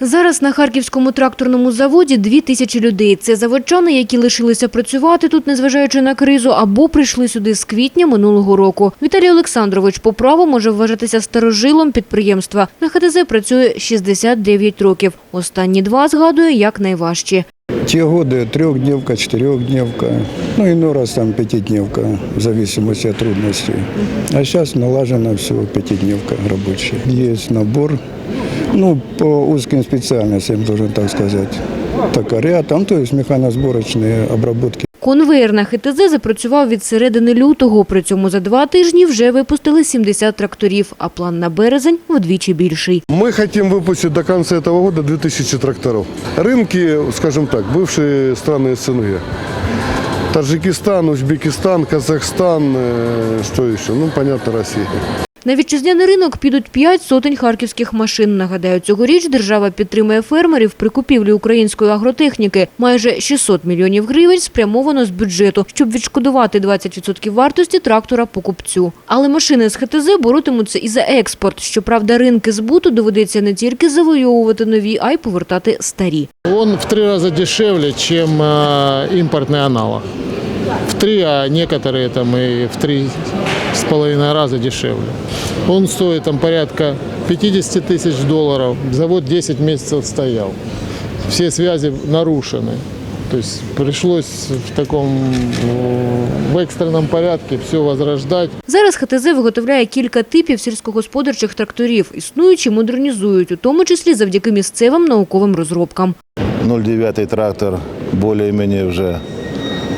Зараз на харківському тракторному заводі дві тисячі людей. Це заводчани, які лишилися працювати тут, незважаючи на кризу, або прийшли сюди з квітня минулого року. Віталій Олександрович по праву може вважатися старожилом підприємства. На ХТЗ працює 69 років. Останні два згадує як найважчі. Те годы трехдневка, четырехдневка, ну иной раз там пятидневка, в зависимости от трудностей. А сейчас налажено все пятидневка рабочая. Есть набор, ну, по узким специальностям, должен так сказать. Токаря, там, то есть механосборочные обработки Конвейер на ХТЗ запрацював від середини лютого. При цьому за два тижні вже випустили 70 тракторів, а план на березень вдвічі більший. Мы хотим выпустить до конца этого года 2000 тракторов. Рынки, скажем так, бывшие страны СНГ. Таджикистан, Узбекистан, Казахстан, э, что еще? Ну, понятно, Россия. На вітчизняний ринок підуть п'ять сотень харківських машин. Нагадаю, цьогоріч держава підтримує фермерів при купівлі української агротехніки. Майже 600 мільйонів гривень спрямовано з бюджету, щоб відшкодувати 20% вартості трактора покупцю. Але машини з ХТЗ боротимуться і за експорт. Щоправда, ринки збуту доведеться не тільки завойовувати нові, а й повертати старі. Он в три раза дешевле, чем э, импортный аналог В три, а некоторые там и в три с половиной раза дешевле. Он стоит там порядка 50 тысяч долларов. Завод 10 месяцев стоял. Все связи нарушены. То есть пришлось в таком э, в экстренном порядке все возрождать. Зараз ХТЗ виготовляє кілька типів сільськогосподарчих тракторів. Існуючі модернізують, у тому числі завдяки місцевим науковим розробкам. 0,9 трактор более-менее уже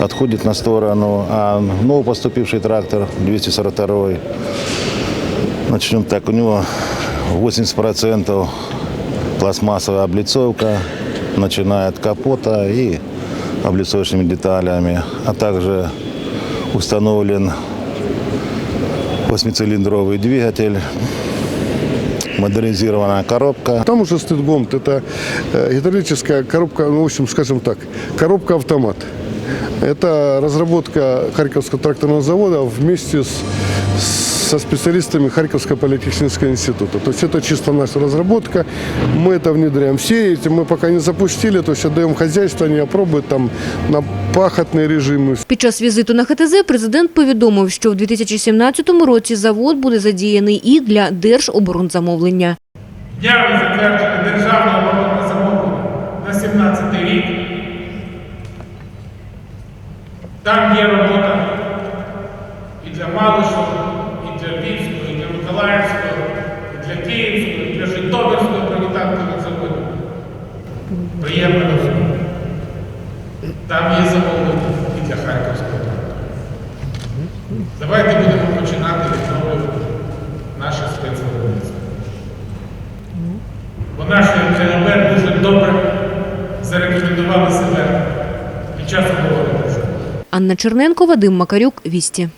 отходит на сторону, а новопоступивший трактор 242 начнем так, у него 80% пластмассовая облицовка, начиная от капота и облицовочными деталями, а также установлен восьмицилиндровый двигатель, модернизированная коробка. Там уже стоит ГОМТ. Это э, гидравлическая коробка, ну, в общем, скажем так, коробка-автомат. Это разработка Харьковского тракторного завода вместе с, со специалистами Харьковского политехнического института. То есть это чисто наша разработка. Мы это внедряем. Все эти мы пока не запустили, то есть отдаем хозяйство, они опробуют там на пахотные режимы. Під час візиту на ХТЗ президент повідомив, що в 2017 році завод буде задіяний і для держоборонзамовлення. Днями затверджено державне оборонне замовлення на 17 рік. Там є робота і для Малишого, і для Львівського, і для Миколаївського, і для Київського, і для Житомирського бронетанкових заводів. Приємно розуміти. Там є замовлення і для Харківського трактора. Давайте будемо починати відновлювати наше спецвиробництво. Бо наші МКНБ дуже добре зарекомендували себе під час оборони. Анна Черненко, Вадим Макарюк, Вісті.